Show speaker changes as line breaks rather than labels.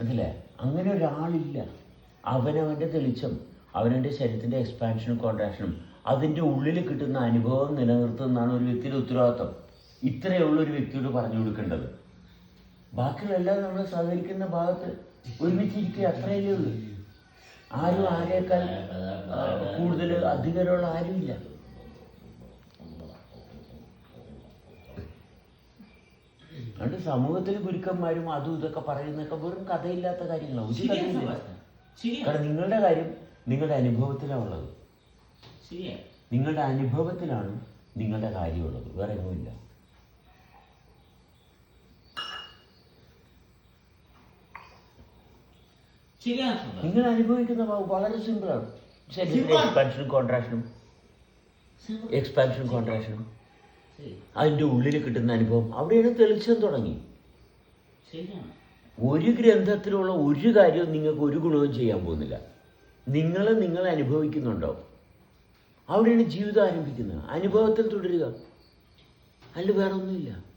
മനസ്സിലായി അങ്ങനെ ഒരാളില്ല. അവനവന്റെ തെളിച്ചം അവനവന്റെ ശരീരത്തിന്റെ എക്സ്പാൻഷനും കോൺട്രാക്ഷനും അതിന്റെ ഉള്ളിൽ കിട്ടുന്ന അനുഭവം നിലനിർത്തുന്നതാണ് ഒരു വ്യക്തിയുടെ ഉത്തരവാദിത്വം. ഇത്രയുള്ള ഒരു വ്യക്തിയോട് പറഞ്ഞു കൊടുക്കേണ്ടത്. ബാക്കിയുള്ള നമ്മൾ സഹകരിക്കുന്ന ഭാഗത്ത് ഒരുമിച്ചിരിക്കുക അത്രയല്ലേ ഉള്ളൂ. ആരും ആരേക്കാൾ കൂടുതൽ അധികാരമുള്ള ആരുമില്ല. അതുകൊണ്ട് സമൂഹത്തിൽ ഗുരുക്കന്മാരും അതും ഇതൊക്കെ പറയുന്നൊക്കെ വെറും കഥയില്ലാത്ത കാര്യങ്ങളാണ് ഒരു
കാര്യമില്ല
കഥയില്ല. കാരണം നിങ്ങളുടെ കാര്യം നിങ്ങളുടെ അനുഭവത്തിലാണ് ഉള്ളത്. നിങ്ങളുടെ അനുഭവത്തിലാണ് നിങ്ങളുടെ കാര്യമുള്ളത്. വേറെ ഒന്നുമില്ല. നിങ്ങൾ അനുഭവിക്കുന്ന വളരെ സിമ്പിളാണ്. എക്സ്പാൻഷനും കോൺട്രാക്ഷനും. എക്സ്പാൻഷനും കോൺട്രാക്ഷനും. അതിന്റെ ഉള്ളിൽ കിട്ടുന്ന അനുഭവം അവിടെയാണ് തെളിച്ചം തുടങ്ങി. ഒരു ഗ്രന്ഥത്തിലുള്ള ഒരു കാര്യവും നിങ്ങൾക്ക് ഒരു ഗുണവും ചെയ്യാൻ പോകുന്നില്ല. നിങ്ങൾ നിങ്ങൾ അനുഭവിക്കുന്നുണ്ടോ? അവിടെയാണ് ജീവിതം ആരംഭിക്കുന്നത്. അനുഭവത്തിൽ തുടരുക. അല്ല വേറെ ഒന്നുമില്ല